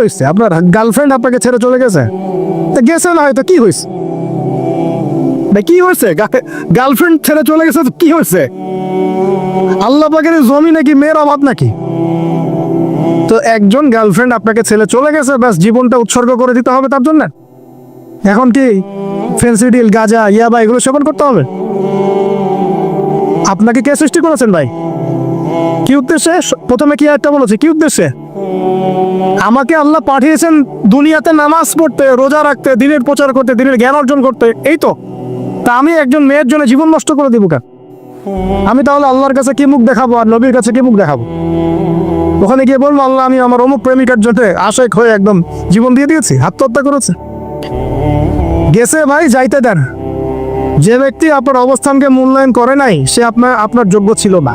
হয়েছে আপনার গার্লফ্রেন্ড আপনাকে ছেড়ে চলে গেছে? তা গেছে না হয়তো, কি হয়েছে কি হয়েছে গার্লফ্রেন্ড ছেড়ে চলে গেছে কি হয়েছে আল্লাহ পাকের জমি নাকি মেয়ের অভাব নাকি? তো একজন গার্লফ্রেন্ড আপনাকে ছেলে চলে গেছে, ব্যাস জীবনটা উৎসর্গ করে দিতে হবে তার জন্য? এখন কি ফেন্সিডিল গাজা, ইয়াবা, এগুলো সেবন করতে হবে? আপনাকে কে সৃষ্টি করেছেন ভাই? কি উদ্দেশ্যে? প্রথমে কি একটা বলেছে? কি উদ্দেশ্যে? আমাকে আল্লাহ পাঠিয়েছেন দুনিয়াতে নামাজ পড়তে, রোজা রাখতে, দিনের প্রচার করতে, দিনের জ্ঞান অর্জন করতে। এই তো। তা আমি একজন মেয়ের জন্য জীবন নষ্ট করে দিব কেন? আমি তাহলে আল্লাহর কাছে কি মুখ দেখাবো আর নবীর কাছে কি মুখ দেখাবো? ওখানে গিয়ে বলব আল্লাহ, আমি আমার অমুক প্রেমিকার জন্য আশেক হয়ে একদম জীবন দিয়ে দিয়েছি, আত্মহত্যা করেছে। গেছে ভাই, যাইতে দেন। যে ব্যক্তি আপনার অবস্থানকে মূল্যায়ন করে নাই, সে আপনার আপনার যোগ্য ছিল না।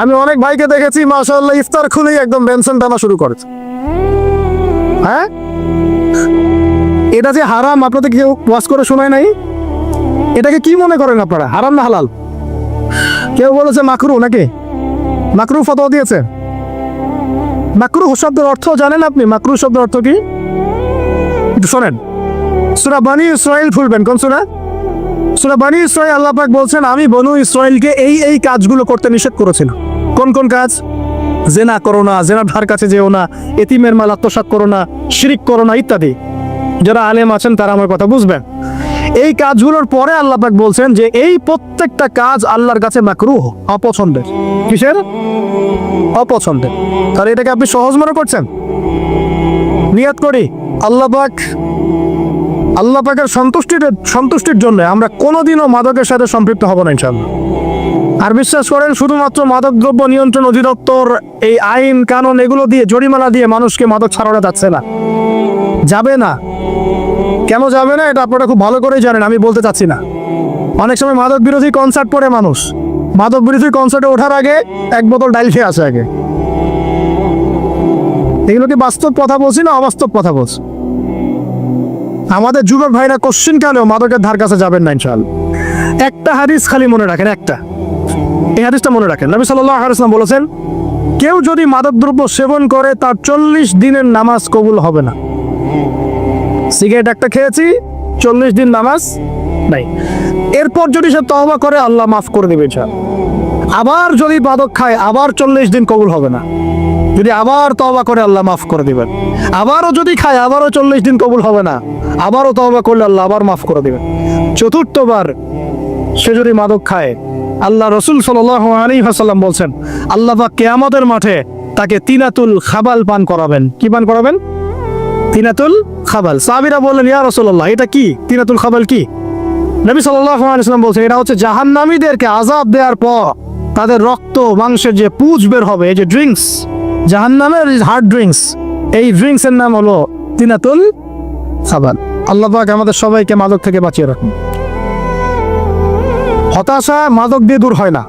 আমি অনেক ভাইকে দেখেছি, মাশাআল্লাহ, ইফতার খুলেই একদম বেনসন টানা শুরু করেছে। হ্যাঁ? এটা যে হারাম, আপনাদের কেউ ওয়াশ করে শোনায় নাই? এটাকে কি মনে করেন আপনারা, হারাম না হালাল? কেউ বলেছে মাকরু নাকি? মাকরু ফতোয়া দিয়েছে। মাকরু শব্দের অর্থ জানেন আপনি? মাকরু শব্দের অর্থ কি? একটু শোনেন। সুরা বানি ইসরায়েল খুলবেন, কোন সুরা? সুরা বানি ইসরায়েল আল্লাহ পাক বলছেন, আমি বনু ইসরায়েলকে এই এই কাজগুলো করতে নিষেধ করেছিলাম। কোন কোন কাজ? জেনা করো না, জেনার ধার কাছে যেও না, এতিমের মাল আত্মসাৎ করো না, শিরিক করো না, ইত্যাদি। যারা আলেম আছেন, তারা আমার কথা বুঝবেন। এই কাজগুলোর পরে আল্লাহ পাক বলছেন যে, এই প্রত্যেকটা কাজ আল্লাহর কাছে মাকরুহ, অপছন্দের। কিসের? অপছন্দের। তাহলে এটাকে আপনি সহজ মনে করছেন? নিয়াত করি। আল্লাহ পাক, আল্লাহ পাকের সন্তুষ্টির সন্তুষ্টির জন্য আমরা কোনোদিনও মাদকের সাথে সম্পৃক্ত হব না ইনশাল্লাহ আর বিশ্বাস করেন, শুধুমাত্র মাদক দ্রব্য নিয়ন্ত্রণ অধিদপ্তর এই আইন, কানুন এগুলো দিয়ে, জরিমানা দিয়ে মানুষকে মাদক ছাড়ানো যাচ্ছে না। যাবে না। কেন যাবে না, এটা আপনারা খুব ভালো করেই জানেন, আমি বলতে চাচ্ছি না। অনেক সময় মাদক বিরোধী কনসার্ট পড়ে মানুষ। মাদক বিরোধী কনসার্টে ওঠার আগে এক বোতল ডাইল খেয়ে আসে আগে। এগুলো কি বাস্তব কথা বলছি না অবাস্তব কথা বলছি? আমাদের যুবক ভাইরা কোশ্চিন কালেও মাদকের ধার কাছে যাবেন না ইনশাল একটা হাদিস খালি মনে রাখেন, একটা। এই হাদিসটা মনে রাখেন। নবী সাল্লাহ আলাইসলাম বলেছেন, কেউ যদি মাদকদ্রব্য সেবন করে, তার চল্লিশ দিনের নামাজ কবুল হবে না। সিগারেট একটা খেয়েছি, চল্লিশ দিন নামাজ নাই। এরপর যদি সে তহবা করে, আল্লাহ মাফ করে দেবে ইনশাল আবার যদি মাদক খায়, আবার চল্লিশ দিন কবুল হবে না। যদি আবার তওবা করে, আল্লাহ মাফ করে দিবেন। আবারও যদি খায়, আবারও চল্লিশ দিন কবুল হবে না। আবারও তওবা করলে, আল্লাহ আবার মাফ করে দিবেন। চতুর্থবার সে যদি মাদক খায় আল্লাহ রসুল সাল্লাহ আলী বলছেন, আল্লাহ বা কেয়ামতের মাঠে তাকে তিনাতুল খাবাল পান করাবেন। কি পান করাবেন? তিনাতুল খাবাল। সাবিরা বললেন, ইয়া রসুল্লাহ এটা কি? তিনাতুল খাবাল কি? নবী আলাইসাল্লাম বলছেন, এটা হচ্ছে জাহান্নামীদেরকে আজাব দেওয়ার পর তাদের রক্ত, মাংসের যে পুজ বের হবে, এই যে ড্রিঙ্কস, জাহান্নামের হার্ড ড্রিঙ্কস এই ড্রিঙ্কসের নাম হলো তিনাতুল খাবাল। আল্লাহ আমাদের সবাইকে মাদক থেকে বাঁচিয়ে রাখুন। হতাশা মাদক দিয়ে দূর হয় না।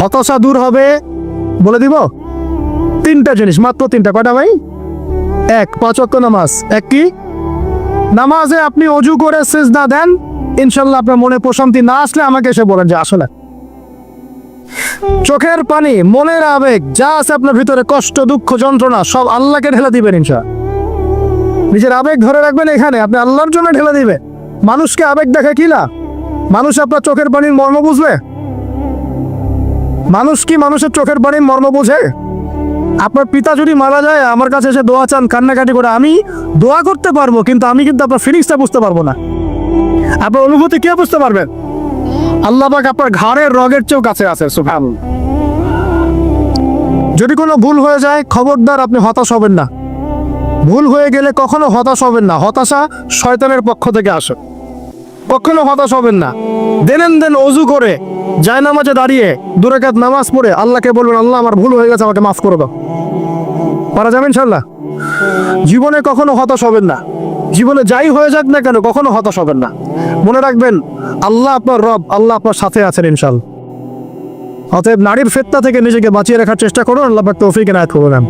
হতাশা দূর হবে, বলে দিব, তিনটা জিনিস, মাত্র তিনটা, কয়টা ভাই? এক, পাঁচ নামাজ। এক কি? নামাজে আপনি অজু করে শেষ না দেন, ইনশাল্লাহ আপনার মনে প্রশান্তি না আসলে আমাকে এসে বলেন যে আসলে। চোখের পানি, মনের আবেগ, যা আছে আপনার ভিতরে, কষ্ট, দুঃখ, যন্ত্রণা, সব আল্লাহকে ঢেলে দিবেন ইনশা নিজের আবেগ ধরে রাখবেন এখানে, আপনি আল্লাহর জন্য ঢেলে দিবেন। মানুষকে আবেগ দেখে কি না মানুষ আপনার চোখের পানির মর্ম বুঝবে? মানুষ কি মানুষের চোখের পানির মর্ম বুঝে? আপনার পিতা যদি মারা যায়, আমার কাছে এসে দোয়া চান, কান্নাকাটি করে আমি দোয়া করতে পারব, কিন্তু আমি কিন্তু আপনার ফিলিংসটা বুঝতে পারব না। আপনার অনুভূতি কে বুঝতে পারবেন আল্লাহ আপনার ঘাড়ের রগের চেয়েও কাছে আছে সুফান যদি কোনো ভুল হয়ে যায়, খবরদার, আপনি হতাশ হবেন না। ভুল হয়ে গেলে কখনো হতাশ হবেন না। হতাশা শয়তানের পক্ষ থেকে আসে। কখনো হতাশ হবেন না। দেনেন দেন অজু করে যায় নামাজে দাঁড়িয়ে দুরাকাত নামাজ পড়ে আল্লাহকে বলবেন, আল্লাহ, আমার ভুল হয়ে গেছে, আমাকে মাফ করে দাও। পারা যাবে ইনশাল্লাহ জীবনে কখনো হতাশ হবেন না। জীবনে যাই হয়ে যাক না কেন, কখনো হতাশ হবেন না। মনে রাখবেন, আল্লাহ আপনার রব, আল্লাহ আপনার সাথে আছেন ইনশাল অতএব নারীর ফেতনা থেকে নিজেকে বাঁচিয়ে রাখার চেষ্টা করুন, আল্লাহ তৌফিক এনায়েত করবেন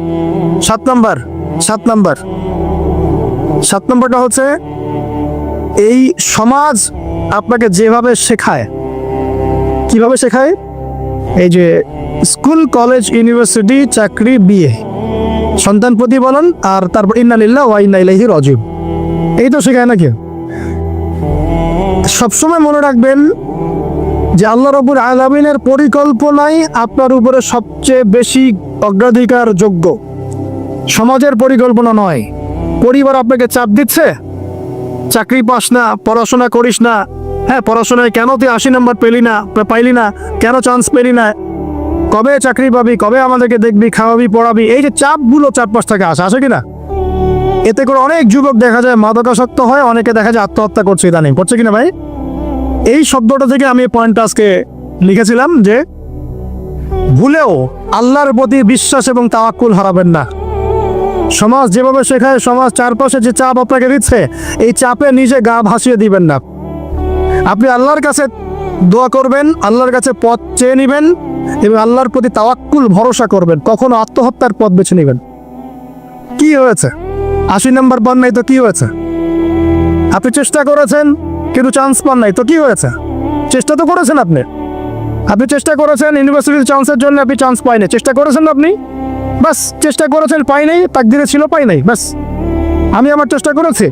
সাত নাম্বার সাত নাম্বার। সাত নম্বরটা হচ্ছে এই সমাজ আপনাকে যেভাবে শেখায়, কীভাবে শেখায়? এই যে স্কুল, কলেজ, ইউনিভার্সিটি, চাকরি, বিয়ে। সন্তান প্রতিপালন আর তারপর ইন্নালিল্লাহ ওয়া ইন্না ইলাইহি রাজিউন। এই তো শেখায় নাকি? সবসময় মনে রাখবেন যে আল্লাহ রবুল আলমিনের পরিকল্পনাই আপনার উপরে সবচেয়ে বেশি অগ্রাধিকার যোগ্য সমাজের পরিকল্পনা নয়। পরিবার আপনাকে চাপ দিচ্ছে চাকরি পাস না, পড়াশোনা করিস না। হ্যাঁ পড়াশোনায় কেন তুই আশি নাম্বার পেলি না পাইলি না? কেন চান্স পেলি না? কবে চাকরি পাবি, কবে আমাদেরকে দেখবি, খাওয়াবি, পড়াবি? এই যে চাপগুলো চারপাশ থেকে আসে আসে কিনা? এতে করে অনেক যুবক দেখা যায় মাদকাসক্ত হয়, অনেকে দেখা যায় আত্মহত্যা করছে ইদানিং। করছে কিনা ভাই? এই শব্দটা থেকে আমি পয়েন্ট আজকে লিখেছিলাম যে, ভুলেও আল্লাহর প্রতি বিশ্বাস এবং তাওয়াক্কুল হারাবেন না। সমাজ যেভাবে শেখায়, সমাজ চারপাশে যে চাপ আপনাকে দিচ্ছে, এই চাপে নিজে গা ভাসিয়ে দিবেন না। আপনি আল্লাহর কাছে দোয়া করবেন, আল্লাহর কাছে পথ চেয়ে নেবেন এবং আল্লাহর প্রতি তাওয়াক্কুল, ভরসা করবেন। কখনো আত্মহত্যার পথ বেছে নেবেন। কি হয়েছে? আশি নাম্বার নাই তো কি হয়েছে? আপনি চেষ্টা করেছেন, কিন্তু চান্স পান নাই তো কি হয়েছে? চেষ্টা তো করেছেন আপনি। আপনি চেষ্টা করেছেন ইউনিভার্সিটির চান্সের জন্য আপনি চান্স পাইনি। চেষ্টা করেছেন আপনি? বাস, চেষ্টা করেছেন, পাই নাই, তাকদিরে ছিল, পাই নাই, বাস। আমি আমার চেষ্টা করেছি।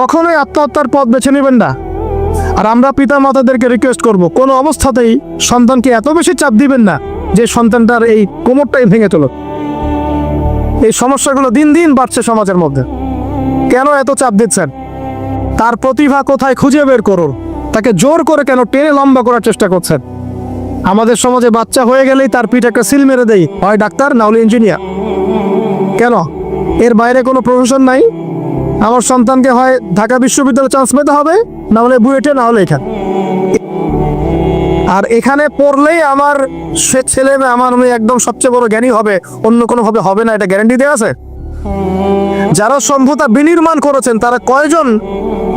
কখনোই আত্মহত্যার পথ বেছে নেবেন না। আর আমরা পিতা মাতাদেরকে রিকোয়েস্ট করব, কোনো অবস্থাতেই সন্তানকে এত বেশি চাপ দিবেন না যে সন্তানটার এই কোমরটাই ভেঙে তোলো এই সমস্যাগুলো দিন দিন বাড়ছে সমাজের মধ্যে। কেন এত চাপ দিচ্ছেন? তার প্রতিভা কোথায় খুঁজে বের করুন? তাকে জোর করে কেন টেনে লম্বা করার চেষ্টা করছেন? আমাদের সমাজে বাচ্চা হয়ে গেলেই তার পিঠ একটা সিল মেরে দেয় হয় ডাক্তার, না হলে ইঞ্জিনিয়ার। কেন? এর বাইরে কোনো প্রফেশন নাই। আমার সন্তানকে হয় ঢাকা বিশ্ববিদ্যালয়ে চান্স পেতে হবে, না হলে বুয়েটে, না হলে এখানে। আর এখানে পড়লেই আমার সে ছেলে মেয়ে আমার মেয়ে একদম সবচেয়ে বড় জ্ঞানী হবে। অন্য কোনোভাবে হবে না, এটা গ্যারান্টি দেওয়া আছে। যারা সভ্যতা বিনির্মাণ করেছেন, তারা কয়জন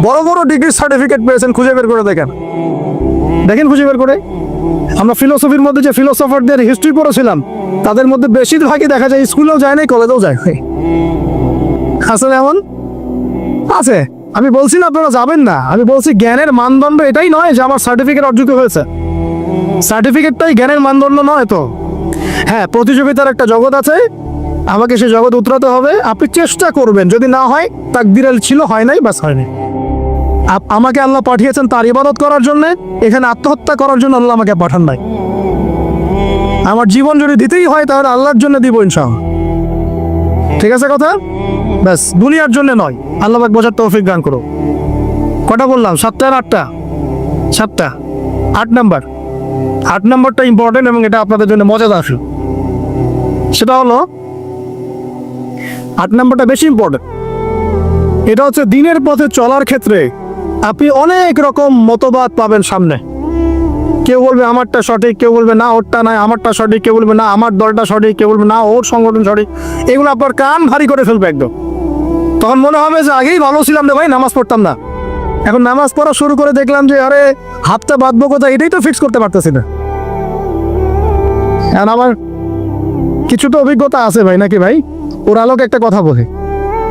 বড় বড় ডিগ্রি সার্টিফিকেট পেয়েছেন খুঁজে বের করে দেখেন? দেখেন খুঁজে বের করে। আমরা ফিলোসফির মধ্যে যে ফিলোসফারদের হিস্ট্রি পড়েছিলাম, তাদের মধ্যে বেশিরভাগই দেখা যায় স্কুলেও যায় নাই, কলেজেও যায় নাই। আসলে এমন? আছে। আমি বলছি না আপনারা যাবেন না। আমি বলছি জ্ঞানের মানদণ্ড এটাই নয় যে আমার সার্টিফিকেট অর্জিত হয়েছে। সার্টিফিকেটটাই জ্ঞানের মানদণ্ড নয় তো। হ্যাঁ প্রতিযোগিতার একটা জগৎ আছে। আমাকে সে জগৎ উতরাতে হবে। আপনি চেষ্টা করবেন। যদি না হয় তাকদিরাল ছিল, হয় নাই, বাস হয়নি আমাকে আল্লাহ পাঠিয়েছেন তার ইবাদত করার জন্য। এখানে আত্মহত্যা করার জন্য আল্লাহ আমাকে পাঠান নাই। আমার জীবন যদি দিতেই হয়, তাহলে আল্লাহর জন্য দিব ইনশাআল্লাহ। ঠিক আছে কথা? ব্যাস, দুনিয়ার জন্য নয়। আল্লাহ পাক বোঝার তৌফিক গান করো কটা বললাম? সাতটা আর আটটা? সাতটা। আট নাম্বার। আট নাম্বারটা ইম্পর্টেন্ট এবং এটা আপনাদের জন্য মজাদার। সেটা হলো, আট নাম্বারটা বেশি ইম্পর্টেন্ট এটা হচ্ছে দিনের পথে চলার ক্ষেত্রে আপনি অনেক রকম মতবাদ পাবেন সামনে। কেউ বলবে আমারটা সঠিক, কেউ বলবে না, ওরটা নাই, আমারটা সঠিক, কেউ বলবে না, আমার দলটা সঠিক, কেউ বলবে না, ওর সংগঠন সঠিক। এগুলো আপনার কান ভারী করে ফেলবে একদম। তখন মনে হবে যে আগেই ভালো ছিলাম রে ভাই, নামাজ পড়তাম না। এখন নামাজ পড়া শুরু করে দেখলাম যে, আরে, হাতটা বাঁধবো কোথায়? এটাই তো ফিক্স করতে পারতেছি না। আমার কিছু তো অভিজ্ঞতা আছে ভাই, নাকি ভাই? ওর আলোকে একটা কথা বলে।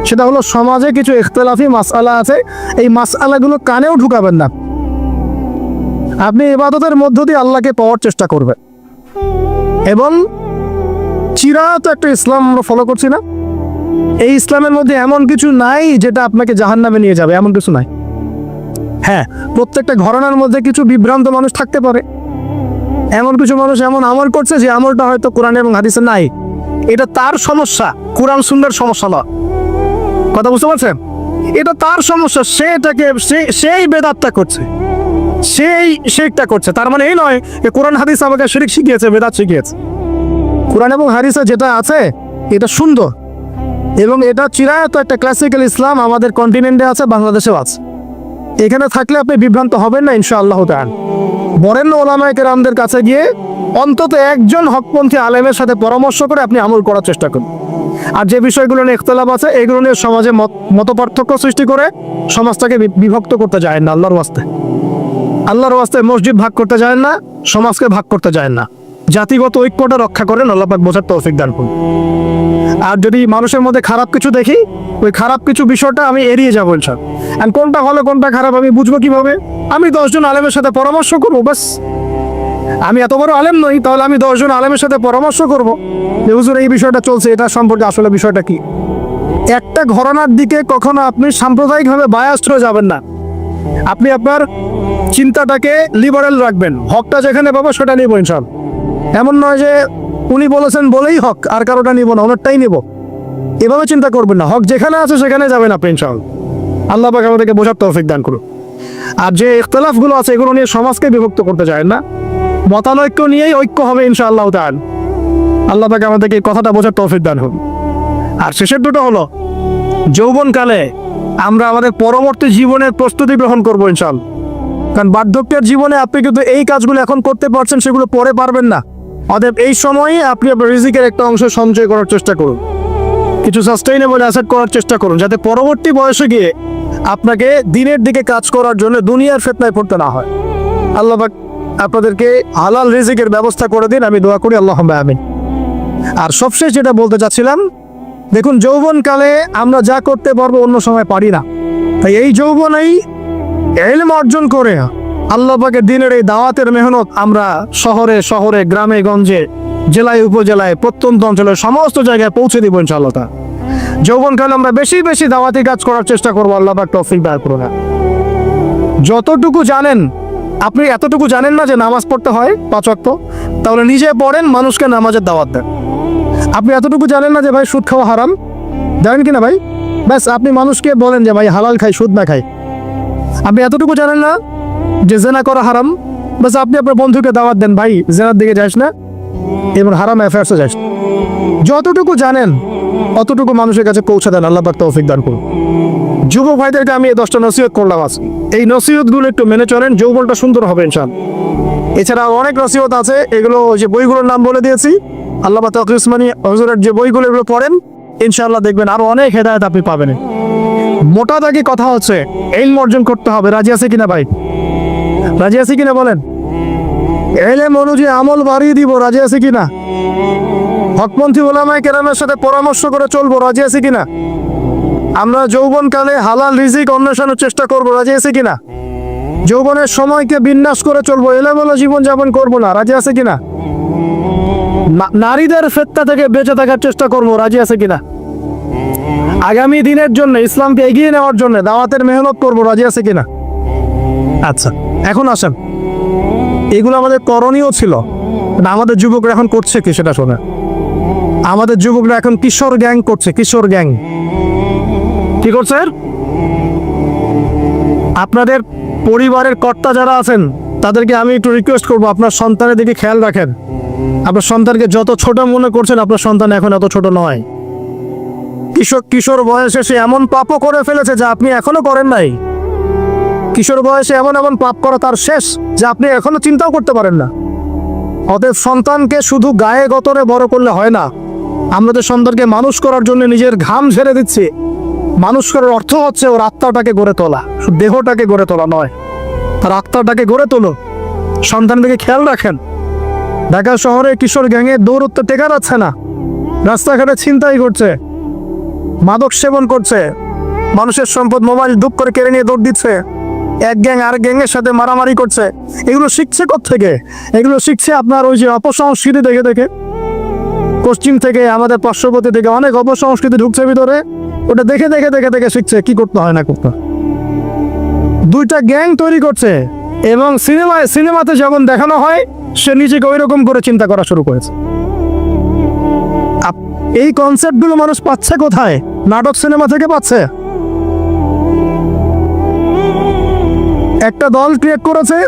সেটা হলো সমাজে কিছু ইখতলাফি মাসআলা আছে। এই মাসআলাগুলো কানেও ঢুকাবেন না। আপনি ইবাদতের মধ্য দিয়ে আল্লাহকে পাওয়ার চেষ্টা করবেন। এবং চিরাত একটা ইসলাম আমরা ফলো করছি না। এই ইসলামের মধ্যে এমন কিছু নাই যেটা আপনাকে জাহান্নামে নিয়ে যাবে, এমন কিছু নাই। হ্যাঁ প্রত্যেকটা ঘরানার মধ্যে কিছু বিভ্রান্ত মানুষ থাকতে পারে। এমন কিছু মানুষ এমন আমল করছে যে আমলটা হয়তো কোরআন এবং হাদিসে নাই। এটা তার সমস্যা, কোরআন সুন্দর সমস্যা নয়। কথা বুঝতে পারছেন? এটা তার সমস্যা, সে এটাকে সেই বেদাতটা করছে। সেই শেখটা করছে। তার মানে এই নয় যে কোরআন, হাদিস আমাকে শিরিক শিখিয়েছে, বেদাত শিখিয়েছে। কোরআন এবং হাদিসে যেটা আছে, এটা সুন্দর। এবং এটা চিরায়ত একটা ক্লাসিক্যাল ইসলাম আমাদের কন্টিনেন্টে আছে, বাংলাদেশেও আছে। এখানে থাকলে আপনি বিভ্রান্ত হবেন না, ইনশাআল্লাহ তাআলা। বরেণ্য ওলামায়ে কেরামদের কাছে গিয়ে অন্তত একজন হকপন্থী আলেমের সাথে পরামর্শ করে আপনি আমল করার চেষ্টা করুন। আর যে বিষয়গুলো নিয়ে ইখতলাফ আছে, এগুলো নিয়ে সমাজে মত পার্থক্য সৃষ্টি করে সমাজটাকে বিভক্ত করতে যায় না আল্লাহর ওয়াস্তে। আল্লাহর ওয়াস্তে মসজিদ ভাগ করতে যায় না, সমাজকে ভাগ করতে যায় না। জাতিগত ঐক্যটা রক্ষা করেন, আল্লাহ পাক বোঝার তৌফিক দান করুন। আর যদি মানুষের মধ্যে খারাপ কিছু দেখি, ওই খারাপ কিছু বিষয়টা আমি এড়িয়ে যাব আর কোনটা ভালো, কোনটা খারাপ আমি বুঝব কীভাবে? আমি দশজন আলেমের সাথে পরামর্শ করব বাস আমি এত বড় আলেম নই, তাহলে আমি দশজন আলেমের সাথে পরামর্শ করব। যে হুজুর, এই বিষয়টা চলছে, এটা সম্পর্কে আসলে বিষয়টা কি? একটা ঘরানার দিকে কখনো আপনি সাম্প্রদায়িকভাবে বায়াস্ট হয়ে যাবেন না। আপনি আপনার চিন্তাটাকে লিবারেল রাখবেন। হকটা যেখানে পাবো, সেটা নিব ইনশাল এমন নয় যে উনি বলেছেন বলেই হক, আর কারোটা নিব না ওনারটাই নিব। এভাবে চিন্তা করবেন না। হক যেখানে আছে, সেখানে যাবেন আপনি ইনশাল আল্লাহ পাক আমাদেরকে বোঝার তৌফিক দান করুন আর যে ইখতলাফগুলো আছে, এগুলো নিয়ে সমাজকে বিভক্ত করতে চায় না। মতানৈক্য নিয়েই ঐক্য হবে ইনশাআল্লাহ তাআল। আল্লাহ পাক আমাদেরকে কথাটা বোঝার তৌফিক দান হোক আর শেষের দুটো হলো, যৌবনকালে আমরা আমাদের পরবর্তী জীবনের প্রস্তুতি গ্রহণ করব ইনশাল কারণ বার্ধক্যের জীবনে আপনি কিন্তু এই কাজগুলো এখন করতে পারছেন, সেগুলো পরে পারবেন না। অতএব এই সময়ে আপনি আপনার রিজিকের একটা অংশ সঞ্চয় করার চেষ্টা করুন। কিছু সাস্টেইনেবল অ্যাসেট করার চেষ্টা করুন, যাতে পরবর্তী বয়সে গিয়ে আপনাকে দিনের দিকে কাজ করার জন্য দুনিয়ার ফেতনায় পড়তে না হয়। আল্লাহ আপনাদেরকে হালাল রিজিকের ব্যবস্থা করে দিন, আমি দোয়া করি আল্লাহ আমিন। আর সবশেষ যেটা বলতে চাচ্ছিলাম, দেখুন, যৌবনকালে আমরা যা করতে পারব অন্য সময় পারি না। তাই এই যৌবনেই এলম অর্জন করে আল্লাহ দিনের এই দাওয়াতের মেহনত আমরা শহরে শহরে, গ্রামে, গঞ্জে, জেলায়, উপজেলায়, প্রত্যন্ত অঞ্চলে, সমস্ত জায়গায় পৌঁছে দিব ইনশাআল্লাহ যৌবনকালে আমরা বেশি বেশি দাওয়াতি কাজ করার চেষ্টা করব, আল্লাহ পাক তৌফিক দায় করুন। যতটুকু জানেন আপনি এতটুকু জানেন না যে নামাজ পড়তে হয় পাঁচ ওয়াক্ত? তাহলে নিজে পড়েন, মানুষকে নামাজের দাওয়াত দেন। আপনি এতটুকু জানেন না যে ভাই সুদ খাওয়া হারাম? জানেন কি না ভাই? ব্যাস, আপনি মানুষকে বলেন যে ভাই হালাল খাই, সুদ না খাই। আপনি এতটুকু জানেন না যে জেনা করা হারাম? ব্যাস, আপনি আপনার বন্ধুকে দাওয়াত দেন, ভাই, জেনার দিকে যাস না এবং হারাম অ্যাফেয়ার্সে যাস যতটুকু জানেন, অতটুকু মানুষের কাছে পৌঁছে দেন। আল্লাহ তৌফিক দান করুন। যুব ভাইদেরকে আমি এই দশটা নসিহত করলাম আজ। এই নসিহতগুলো একটু মেনে চলেন, যৌবনটা সুন্দর হবে ইনশাল এছাড়া অনেক নসিহত আছে, এগুলো যে বইগুলোর নাম বলে দিয়েছি। আল্লাহ তাকি উসমানী হজুরের যে বইগুলো এগুলো পড়েন ইনশাল্লাহ দেখবেন আরও অনেক হেদায়ত আপনি পাবেন। মোটা দাগে কথা হচ্ছে এই অর্জন করতে হবে, রাজি আছে কিনা ভাই? রাজি আছে কিনা বলেন? এলেম অনুযায়ী আমল বাড়িয়ে দিব, রাজি আছে কিনা? হকপন্থী ওলামায় কেরামের সাথে পরামর্শ করে চলবো, রাজি আছে কিনা? আমরা যৌবনকালে হালাল রিজিক অন্বেষণের চেষ্টা করব। রাজি আছে কিনা? যৌবনের সময়কে বিন্যাস করে চলবো, এলোমেলো জীবন যাপন করব না। রাজি আছে কিনা? নারীদের ফেত্তা থেকে বেঁচে থাকার চেষ্টা করব। রাজি আছে কিনা? আগামী দিনের জন্য, ইসলামকে এগিয়ে নেওয়ার জন্য দাওয়াতের মেহনত করব। রাজি আছে কিনা? আচ্ছা এখন আসেন। এগুলো আমাদের করণীয় ছিল। না, আমাদের যুবকরা এখন করছে কি সেটা শোনা আমাদের যুবকরা এখন কিশোর গ্যাং করছে, কিশোর গ্যাং। কি করছে আপনাদের পরিবারের কর্তা যারা আছেন, তাদেরকে আমি একটু রিকোয়েস্ট করব, আপনার সন্তানের দিকে খেয়াল রাখেন। আপনার সন্তানকে যত ছোট মনে করছেন, আপনার সন্তান এখন এত ছোট নয়। কিশোর কিশোর বয়সে সে এমন পাপও করে ফেলেছে যা আপনি এখনও করেন নাই। কিশোর বয়সে এমন এমন পাপ করা তার শেষ, যা আপনি এখনও চিন্তাও করতে পারেন না। অতএব সন্তানকে শুধু গায়ে গতরে বড় করলে হয় না। আমাদের সন্তানকে মানুষ করার জন্য নিজের ঘাম ঝেড়ে দিচ্ছি। মানুষ করার অর্থ হচ্ছে ওর আত্মাটাকে গড়ে তোলা। দেহটাকে গড়ে তোলা নয়, তার আত্মাটাকে গড়ে তোলো। সন্তানটাকে খেয়াল রাখেন। ঢাকা শহরে কিশোর গ্যাংয়ে দৌড়ত্ব টেকা যাচ্ছে না। রাস্তাঘাটে ছিনতাই করছে। মাদক সেবন করছে। মানুষের সম্পদ মোবাইল দুপ করে কেড়ে নিয়ে দৌড় দিচ্ছে। এক গ্যাং আর গ্যাংয়ের সাথে মারামারি করছে। এগুলো শিখছে থেকে এগুলো শিখছে আপনার ওই যে অপসংস্কৃতি দেখে দেখে। পশ্চিম থেকে আমাদের পার্শ্ববর্তী থেকে অনেক অপসংস্কৃতি ঢুকছে ভিতরে। ওটা দেখে দেখে দেখে দেখে শিখছে কি করতে হয় না করতে। দুইটা গ্যাং তৈরি করছে এবং সিনেমায় সিনেমাতে যেমন দেখানো হয়, সে নিজেকে ওই রকম করে চিন্তা করা শুরু করেছে। এই কনসেপ্টগুলো মানুষ পাচ্ছে কোথায়? নাটক সিনেমা থেকে পাচ্ছে। একটা দল ক্রিয়েট করেছে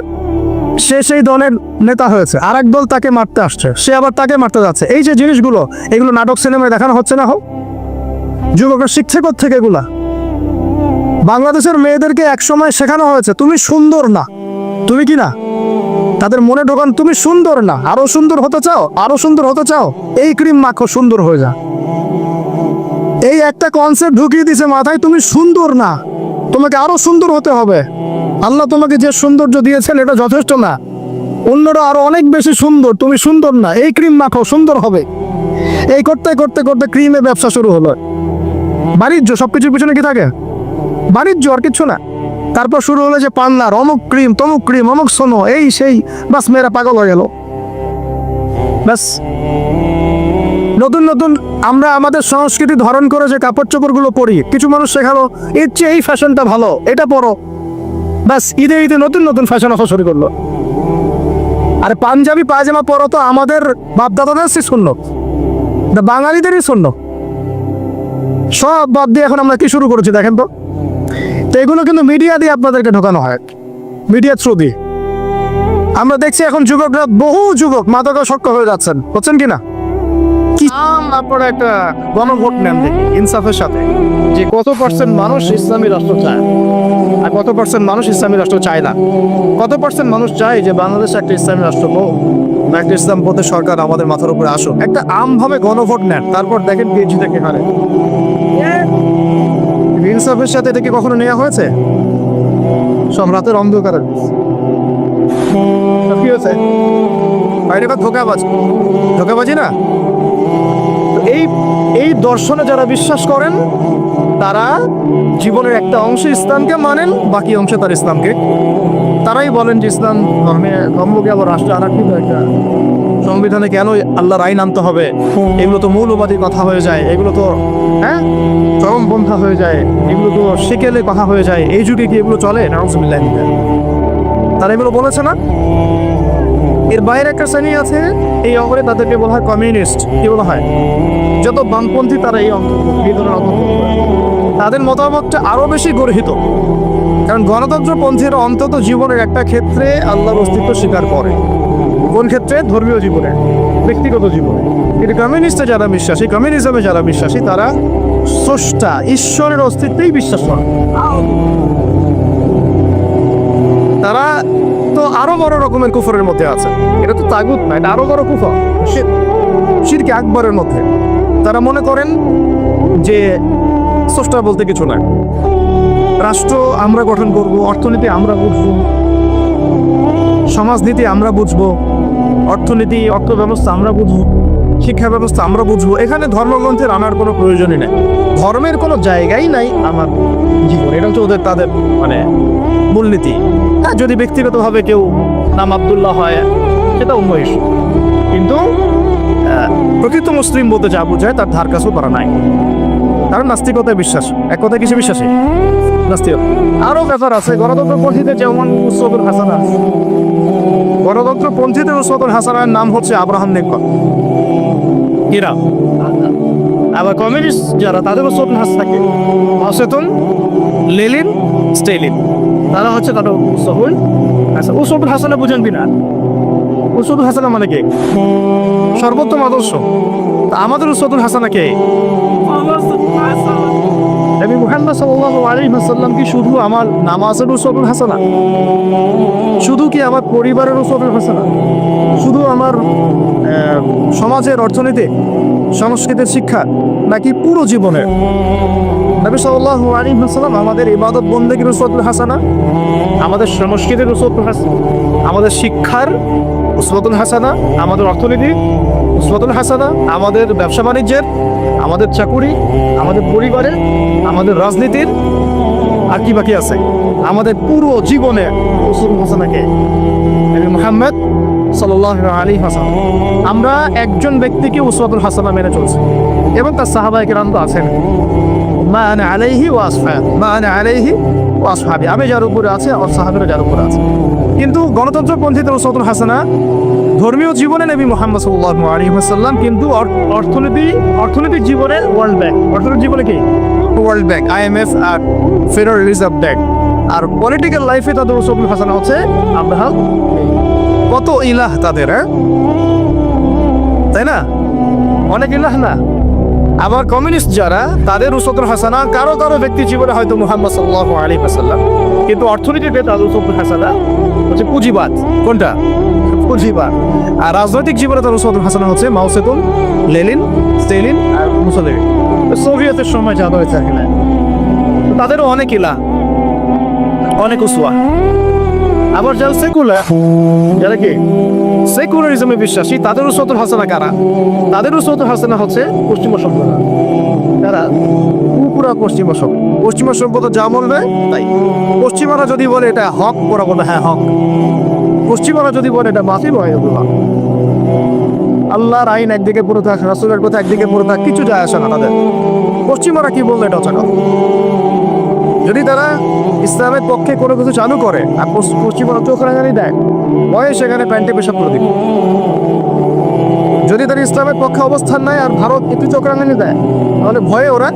সে সেই দলের নেতা হয়েছে। আর দল তাকে মারতে আসছে। সে আবার তাকে মারতে যাচ্ছে। এই যে জিনিসগুলো, এগুলো নাটক সিনেমায় দেখানো হচ্ছে না, হোক। যুবকরা শিখছে থেকে এগুলা? বাংলাদেশের মেয়েদেরকে একসময় শেখানো হয়েছে, তুমি সুন্দর না। তুমি কি না? তাদের মনে ঢোকান, তুমি সুন্দর না। আরও সুন্দর হতে চাও? আরও সুন্দর হতে চাও? এই ক্রিম মাখো, সুন্দর হয়ে যা। এই একটা কনসেপ্ট ঢুকিয়ে দিছে মাথায়, তুমি সুন্দর না। তোমাকে আরও সুন্দর হতে হবে। আল্লাহ তোমাকে যে সৌন্দর্য দিয়েছেন, এটা যথেষ্ট না। অন্যরা আরও অনেক বেশি সুন্দর, তুমি সুন্দর না। এই ক্রিম মাখো সুন্দর হবে। এই করতে করতে করতে ক্রিমে ব্যবসা শুরু হলো। বাণিজ্য, সবকিছুর পিছনে কি থাকে? বাণিজ্য আর কিচ্ছু না। তারপর শুরু হলো যে পান্নার অমুক ক্রিম তমুক ক্রিম অমুক সোনো, এই সেই, বাস মেয়েরা পাগল হয়ে গেল। ব্যাস নতুন নতুন আমরা আমাদের সংস্কৃতি ধারণ করে যে কাপড় চোপড়গুলো পরি, কিছু মানুষ শেখালো, এর চেয়ে এই ফ্যাশনটা ভালো, এটা পরো। ব্যাস ঈদে ঈদে নতুন নতুন ফ্যাশন আসা শুরু করল। আরে পাঞ্জাবি, পায়জামা পরো তো আমাদের বাপদাদাদের সে শূন্য। বাঙালিদেরই শূন্য। সব বাদ দিয়ে এখন আমরা কি শুরু করেছি দেখেন তো? তো এগুলো কিন্তু মিডিয়া দিয়ে আপনাদেরকে ঢোকানো হয়। মিডিয়া থ্রু দিয়ে। আমরা দেখছি এখন যুবকরা, বহু যুবক মাদকাসক্ত হয়ে যাচ্ছেন। বুঝছেন কি কি একটা গণভোট নেন ইনসাফের সাথে। যে কত পার্সেন্ট মানুষ ইসলামী রাষ্ট্র চায়, আর কত পার্সেন্ট মানুষ ইসলামী রাষ্ট্র চায় না? কত পার্সেন্ট মানুষ চায় যে বাংলাদেশ একটা ইসলামী রাষ্ট্র হোক বা একটা ইসলাম পথে সরকার আমাদের মাথার উপরে আসুক। একটা আমভাবে গণভোট নেন, তারপর দেখেন পিএইচডি থেকে হারে। ইনসাফের সাথে এটা কি কখনো নেওয়া হয়েছে? সব রাতের অন্ধকারে কি বাইরে বা ধোকাবাজ? ধোকাবাজি না? এই এই দর্শনে যারা বিশ্বাস করেন, তারা জীবনের একটা অংশ ইসলামকে মানেন, বাকি অংশে তার ইসলামকে। তারাই বলেন যে ইসলাম ধর্মে, ধর্মকে আবার রাষ্ট্র আর একটা সংবিধানে কেন আল্লাহর আইন আনতে হবে? এগুলো তো মৌলবাদী কথা হয়ে যায়, এগুলো তো হ্যাঁ? চরমপন্থা হয়ে যায়, এগুলো তো সেকেলে কথা হয়ে যায়, এই যুগে কি এগুলো চলে? নাউজুবিল্লাহ। তারা এগুলো বলেছে না? এর বাইরে একটা শ্রেণি আছে, এই অঙ্গনে তাদেরকে বলা হয় কমিউনিস্ট। কি বলা হয়? যত বামপন্থী তারা এই অঙ্গ এই ধরনের অন্তর্ভুক্ত তাদের মতামতটা আরও বেশি গর্হিত। কারণ গণতন্ত্রপন্থীরা অন্তত জীবনের একটা ক্ষেত্রে আল্লাহর অস্তিত্ব স্বীকার করে। কোন ক্ষেত্রে? ধর্মীয় জীবনে, ব্যক্তিগত জীবনে। কিন্তু কমিউনিস্টে যারা বিশ্বাসী, কমিউনিজমে যারা বিশ্বাসী, তারা স্রষ্টা, ঈশ্বরের অস্তিত্বেই বিশ্বাস করে। তারা তো আরও বড় রকমের কুফরের মধ্যে আছে। এটা তো তাগুত না, এটা আরও বড় কুফর। শিরকে আকবরের মধ্যে। তারা মনে করেন যে স্রষ্টা বলতে কিছু না রাষ্ট্র আমরা গঠন করব, অর্থনীতি আমরা বুঝব, সমাজনীতি আমরা বুঝব, অর্থনীতি অর্থ ব্যবস্থা আমরা বুঝব। শিক্ষা ব্যবস্থা আমরা বুঝব। এখানে ধর্মগ্রন্থের আনার কোনো প্রয়োজনই নেই। ধর্মের কোনো জায়গাই নাই আমার জীবন। এটা হচ্ছে ওদের তাদের মানে মূলনীতি। হ্যাঁ যদি ব্যক্তিগতভাবে কেউ নাম আবদুল্লাহ হয়, সেটা অন্য ইস্যু কিন্তু প্রকৃত মুসলিম বলতে যা বোঝায়, তার ধার কাছেও করা নাই। কারণ নাস্তিকতায় বিশ্বাস। এক কথায় কিছু বিশ্বাসী? নাস্তিক। আরও ব্যাপার আছে গণতন্ত্র পন্থীদের যেমন উসবুল হাসান গণতন্ত্র পন্থীদের উসবুল হাসানের নাম হচ্ছে আব্রাহাম লিঙ্কন। এরা আবার কমিউনিস্ট যারা তাদেরও হাসান থাকে। অসেতন লেলিন, স্টেলিন। তারা হচ্ছে তাদের উসবুল হাসান উসবুল হাসানে বুঝেন কিনা? উসবুল হাসানা মানে কে? সর্বোত্তম আদর্শ। আমাদের উসবুল হাসানা কে? নবী মুহাম্মদ সাল্লাল্লাহু আলাইহি ওয়াসাল্লাম কি শুধু আমার নামাজের উসবুল হাসানা? শুধু কি আমার পরিবারের উসবুল হাসানা? শুধু আমার সমাজের অর্থনীতি, সংস্কৃতির শিক্ষা, নাকি পুরো জীবনের? নবী সাল্লাল্লাহু আলাইহি ওয়াসাল্লাম আমাদের ইবাদত বন্দেগীর উসবুল হাসানা, আমাদের সংস্কৃতির উসবুল হাসানা, আমাদের শিক্ষার উসবতুল হাসানা, আমাদের অর্থনীতি উসবতুল হাসানা, আমাদের ব্যবসা বাণিজ্যের, আমাদের চাকুরি, আমাদের পরিবারের, আমাদের রাজনীতির, আর কি বাকি আছে? আমাদের পুরো জীবনে উসবতুল হাসানাকে মুহাম্মদ আলাইহি ওয়াসাল্লাম। আমরা একজন ব্যক্তিকে উসওয়াতুল হাসানা মেনে চলছি, এবং তার সাহাবায়ে কেরাম তো আছেন। মা আনা আলাইহি ওয়া আসহাব মা আনা আলাইহি ওয়া আসহাবি আমি যার উপরে আছে আর সাহাবীরা যার উপরে আছে। কিন্তু গণতন্ত্রপন্থীদের উসওয়াতুল হাসানা ধর্মীয় জীবনে নবী মোহাম্মদ সাল্লাল্লাহু আলাইহি ওয়াসাল্লাম কিন্তু অর- অর্থনীতি অর্থনৈতিক জীবনে ওয়ার্ল্ড ব্যাংক অর্থনৈতিক জীবনে কি? ওয়ার্ল্ড ব্যাংক আইএমএফ আর ফেডারেল রিজার্ভ ব্যাংক আর পলিটিক্যাল লাইফে তাদের রসুল হাসান হচ্ছে আব্রাহাম কত ইলাহ তাদের হ্যাঁ? তাই না? অনেক ইলাহ না? আবার কমিউনিস্ট যারা তাদের উসতুল হাসানা কারও কারও ব্যক্তি জীবনে হয়তো মুহাম্মদ সাল্লাল্লাহু আলাইহি ওয়াসাল্লাম। কিন্তু অর্থনীতিতে তাদের উসতুল হাসানা হচ্ছে পুঁজিবাদ। কোনটা? পুঁজিবাদ আর রাজনৈতিক জীবনে তার উসতুল হাসানা হচ্ছে মাওসেতুল লেলিন স্টেলিন আর মুসলিম। সোভিয়েতের সময় যা হয়েছে এখানে তাদেরও অনেক ইলা, অনেক উসুয়া আবার যারা সেকুলার, যারা কি? সেকুলারিজমে বিশ্বাসী, তাদের উসতুল হাসানা কারা? তাদের উসতুল হাসানা হচ্ছে পশ্চিমা সভ্যতা তারা পুরা পশ্চিমা সভ্য, পশ্চিমা সভ্যতা যা বলবে তাই। পশ্চিমারা যদি বলে এটা হক, ওরা বলে হ্যাঁ হক। পশ্চিমারা যদি বলে, এটা বাতিল হয় এগুলো। আল্লাহর আইন একদিকে পুরো থাক, রাসুলের কথা একদিকে পুরো থাক, কিছু যায় আসে না তাদের। পশ্চিমারা কি বলবে এটা না যদি তারা ইসলামের পক্ষে কোনো কিছু চালু করে, আর পশ্চ- পশ্চিমারা চোখ রাঙানি দেয়, ভয়ে সেখানে প্যান্টে পেশাব করে দিবে। যদি তারা ইসলামের পক্ষে অবস্থান নেয় আর ভারত একটু চোখ রাঙানি দেয়, তাহলে ভয়ে ওরা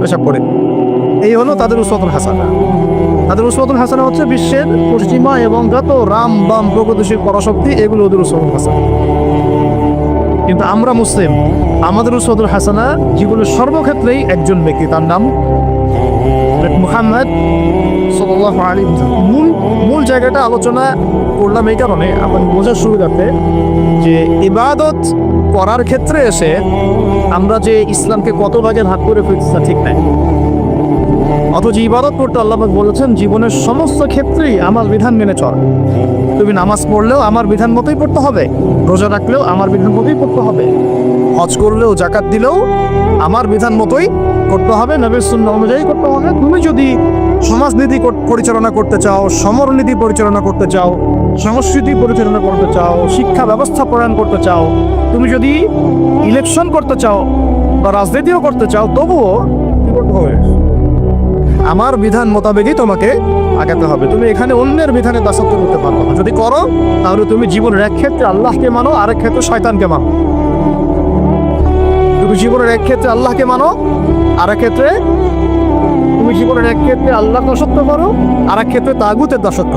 পেশাব করে। এই হলো তাদের উসওয়াতুল হাসানা। তাদের উসওয়াতুল হাসানা হচ্ছে বিশ্বের পশ্চিমা এবং যত রাম বাম প্রগতিশীল পরাশক্তি, এগুলো ওদের উসওয়াতুল হাসানা। কিন্তু আমরা মুসলিম, আমাদের উসওয়াতুল হাসানা জীবনের সর্বক্ষেত্রেই একজন ব্যক্তি, তার নাম মুহাম্মদ মূল মূল জায়গাটা আলোচনা করলাম এই কারণে আমার বোঝার সুবিধাতে যে ইবাদত করার ক্ষেত্রে এসে আমরা যে ইসলামকে কত ভাগে ভাগ করে ফেলছি তা ঠিক নাই। অথচ ইবাদত করতে আল্লাহবাক বলেছেন, জীবনের সমস্ত ক্ষেত্রেই আমার বিধান মেনে চল। তুমি নামাজ পড়লেও আমার বিধান মতোই পড়তে হবে, রোজা রাখলেও আমার বিধান মতোই পড়তে হবে। হজ করলেও জাকাত দিলেও আমার বিধান মতোই করতে হবে, নবীর শূন্য অনুযায়ী করতে হবে। তুমি যদি সমাজনীতি পরিচালনা করতে চাও, সমরনীতি পরিচালনা করতে চাও, সংস্কৃতি পরিচালনা করতে চাও, শিক্ষা ব্যবস্থা প্রদান করতে চাও, তুমি যদি ইলেকশন করতে চাও বা রাজনীতিও করতে চাও, তবুও করতে হবে? আমার বিধান মোতাবেকই তোমাকে আগাতে হবে। তুমি এখানে অন্যের বিধানে দাসত্ব করতে পারবে না। যদি করো, তাহলে তুমি জীবনের এক ক্ষেত্রে আল্লাহকে মানো, আরেক ক্ষেত্রে শয়তানকে মানো। তুমি জীবনের এক ক্ষেত্রে আল্লাহকে মানো, আরেক ক্ষেত্রে তুমি জীবনের এক ক্ষেত্রে আল্লাহ দাসত্ব করো আর এক ক্ষেত্রে তাগুতের দাসত্ব।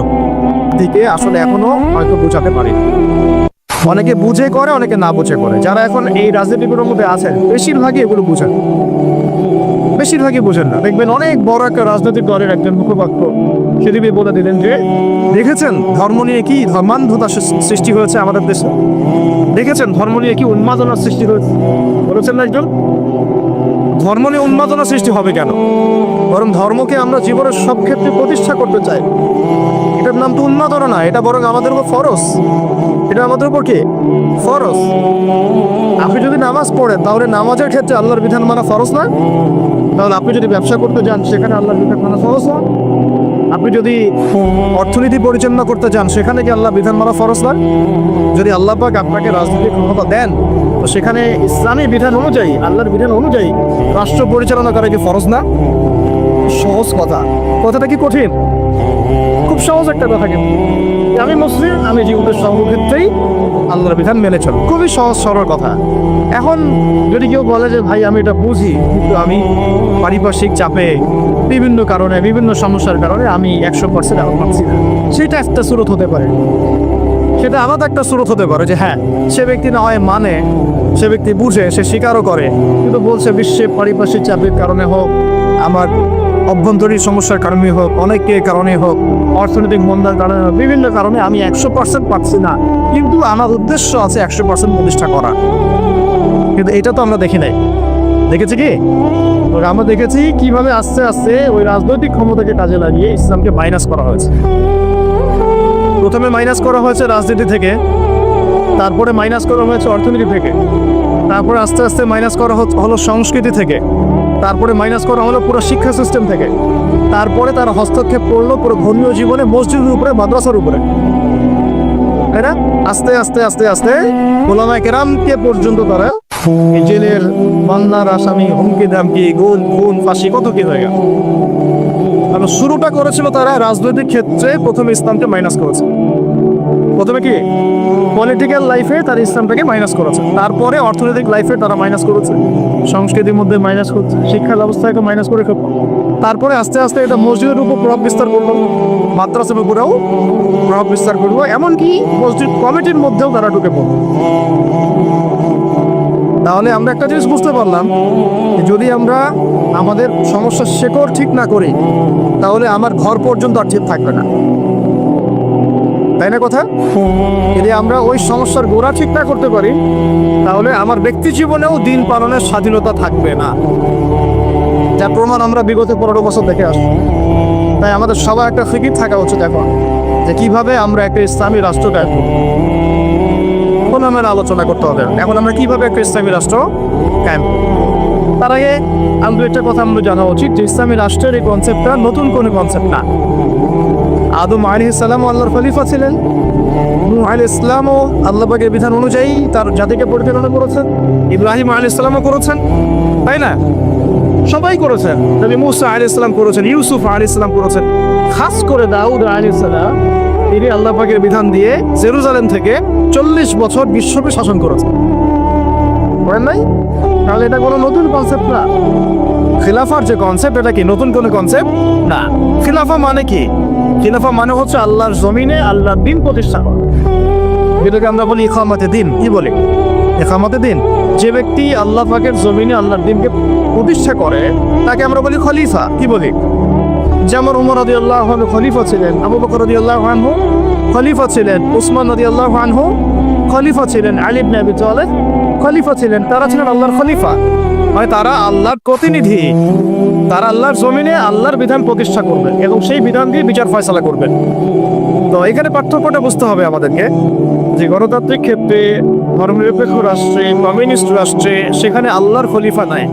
দিকে আসলে এখনও হয়তো বোঝাতে পারি অনেকে বুঝে করে, অনেকে না বুঝে করে। যারা এখন এই রাজনীতিগুলোর মধ্যে আছেন, বেশিরভাগই এগুলো বুঝেন। বেশিরভাগই বোঝেন না। দেখবেন অনেক বড় একটা রাজনৈতিক দলের একজন মুখপাত্র সেদিকে বলে দিলেন যে, দেখেছেন ধর্ম নিয়ে কি ধর্মান্ধতা সৃষ্টি হয়েছে আমাদের দেশে? দেখেছেন ধর্ম নিয়ে কি উন্মাদনার সৃষ্টি হয়েছে? বলেছেন না একজন? ধর্ম নিয়ে উন্মাদনা সৃষ্টি হবে কেন? বরং ধর্মকে আমরা জীবনের সব ক্ষেত্রে প্রতিষ্ঠা করতে চাই। এটার নাম তো উন্মাদনা না, এটা বরং আমাদের উপর ফরস এটা আমাদের উপর কি? ফরস আপনি যদি নামাজ পড়েন, তাহলে নামাজের ক্ষেত্রে আল্লাহর বিধান মানা ফরস না? তাহলে আপনি যদি ব্যবসা করতে যান, সেখানে আল্লাহর বিধান মানা ফরজ না আপনি যদি অর্থনীতি পরিচালনা করতে চান সেখানে কি আল্লাহ বিধান মানা ফরজ না যদি আল্লাহ পাক আপনাকে রাজনৈতিক ক্ষমতা দেন, তো সেখানে ইসলামী বিধান অনুযায়ী, আল্লাহর বিধান অনুযায়ী রাষ্ট্র পরিচালনা করা কি ফরজ না? সহজ কথা। কথাটা কি কঠিন? খুব সহজ একটা কথা কিন্তু। আমি মুসলিম, আমি জীবনের সর্বক্ষেত্রেই আল্লাহর বিধান মেনে চল খুবই সহজ, সরল কথা। এখন যদি কেউ বলে যে, ভাই, আমি এটা বুঝি, কিন্তু আমি পারিপার্শ্বিক চাপে, বিভিন্ন কারণে, বিভিন্ন সমস্যার কারণে আমি একশো পার্সেন্ট এখন পাচ্ছি না সেটা একটা স্রোত হতে পারে। সেটা আলাদা একটা স্রোত হতে পারে যে হ্যাঁ সে ব্যক্তি না হয় মানে সে ব্যক্তি বুঝে, সে স্বীকারও করে, কিন্তু বলছে, বিশ্বে পারিপার্শ্বিক চাপের কারণে হোক, আমার অভ্যন্তরীণ সমস্যার কারণে হোক অনেকে কারণে হোক, অর্থনৈতিক মন্দার কারণে হোক, বিভিন্ন কারণে আমি একশো পার্সেন্ট পাচ্ছি না। কিন্তু আমার উদ্দেশ্য আছে একশো পার্সেন্ট প্রতিষ্ঠা করা। কিন্তু এটা তো আমরা দেখি নাই। দেখেছি কি? আমরা দেখেছি কীভাবে আস্তে আস্তে ওই রাজনৈতিক ক্ষমতাকে কাজে লাগিয়ে ইসলামকে মাইনাস করা হয়েছে। প্রথমে মাইনাস করা হয়েছে রাজনীতি থেকে, তারপরে মাইনাস করা হয়েছে অর্থনীতি থেকে, তারপরে আস্তে আস্তে মাইনাস করা হলো সংস্কৃতি থেকে। তারপরে মাইনাস করা হলো পুরো শিক্ষা সিস্টেম থেকে। তারপরে তার হস্তক্ষেপ করল পুরো ধর্মীয় জীবনে, মসজিদের উপরে, মাদ্রাসার উপরে। তাই না? আস্তে আস্তে আস্তে আস্তে ওলামা কেরামকে পর্যন্ত তারা জেলের মান্নার আসামি, হুমকি দামকি গুণ, খুন, ফাঁসি, কত কি হয়ে গেল। কারণ শুরুটা করেছিল তারা রাজনৈতিক ক্ষেত্রে প্রথমে ইসলামকে মাইনাস করেছে। প্রথমে কি? পলিটিক্যাল লাইফে তারা ইসলামটাকে মাইনাস করেছে। তারপরে অর্থনৈতিক লাইফে তারা মাইনাস করেছে। সংস্কৃতির মধ্যে মাইনাস করছে শিক্ষা ব্যবস্থাকে মাইনাস করে ফেলল। তারপরে আস্তে আস্তে এটা মসজিদের উপর প্রভাব বিস্তার করল। মাদ্রাসার উপরেও প্রভাব বিস্তার করল। এমনকি মসজিদ কমিটির মধ্যেও তারা ঢুকে পড়ল। তাহলে আমরা একটা জিনিস বুঝতে পারলাম যদি আমরা আমাদের সমস্যার শেকড় ঠিক না করি, তাহলে আমার ঘর পর্যন্ত আর ঠিক থাকবে না। তাই না কথা? যদি আমরা ওই সমস্যার গোড়া ঠিক না করতে পারি, তাহলে আমার ব্যক্তি জীবনেও দিন পালনের স্বাধীনতা থাকবে না। যার প্রমাণ আমরা বিগত পনেরো বছর দেখে আসছি। তাই আমাদের সবার একটা ফিকির থাকা উচিত এখন, যে কীভাবে আমরা একটা ইসলামী রাষ্ট্র করব। এখন আলোচনা করতে হবে এখন আমরা কীভাবে একটা ইসলামী রাষ্ট্র কায়েম তার আগে আমাদের একটা কথা আমাদের জানা উচিত যে ইসলামী রাষ্ট্রের এই কনসেপ্টটা নতুন কোনো কনসেপ্ট না। আদম আলী ইসলাম আল্লাহর খলিফা ছিলেন। আলী ইসলামও আল্লাহ পাকের বিধান অনুযায়ী তার জাতিকে পরিচালনা করেছেন, ইব্রাহিম আলী ইসলামও করেছেন, তাই না? সবাই করেছেন। নবী মুসা আলী ইসলাম করেছেন, ইউসুফ আলী ইসলাম করেছেন। খাস করে দাউদ আলী ইসলাম তিনি আল্লাহ পাকের বিধান দিয়ে জেরুজালেম থেকে চল্লিশ বছর বিশ্বকে শাসন করেছেন। করেন নাই? তাহলে এটা কোনো নতুন কনসেপ্ট না। খিলাফার যে কনসেপ্ট এটা কি নতুন কোনো কনসেপ্ট না। খিলাফা মানে কি? খিলাফা মানে হচ্ছে আল্লাহর জমিনে আল্লাহর দিন প্রতিষ্ঠা করা। যেটাকে আমরা বলি ইখামাতে দিন। কি বলি? ইখামাতে দিন। যে ব্যক্তি আল্লাহ পাকের জমিনে আল্লাহর দিনকে প্রতিষ্ঠা করে, তাকে আমরা বলি খলিফা। কি বলি? যেমন উমর রদি আল্লাহ খলিফা ছিলেন, আবু বকর রদি আল্লাহ আনহু খলিফা ছিলেন, উসমান রদি আল্লাহ আনহু খলিফা ছিলেন আলিব নবী তালেব খলিফা ছিলেন, তারা ছিলেন আল্লাহর খলিফা। মানে তারা আল্লাহর প্রতিনিধি। তারা আল্লাহর জমিনে আল্লাহর বিধান প্রতিষ্ঠা করবেন এবং সেই বিধান দিয়ে বিচার ফয়সালা করবেন তো এখানে পার্থক্যটা বুঝতে হবে আমাদেরকে, যে গণতান্ত্রিক ক্ষেত্রে ধর্মনিরপেক্ষ রাষ্ট্রে, কমিউনিস্ট রাষ্ট্রে সেখানে আল্লাহর খলিফা নাই।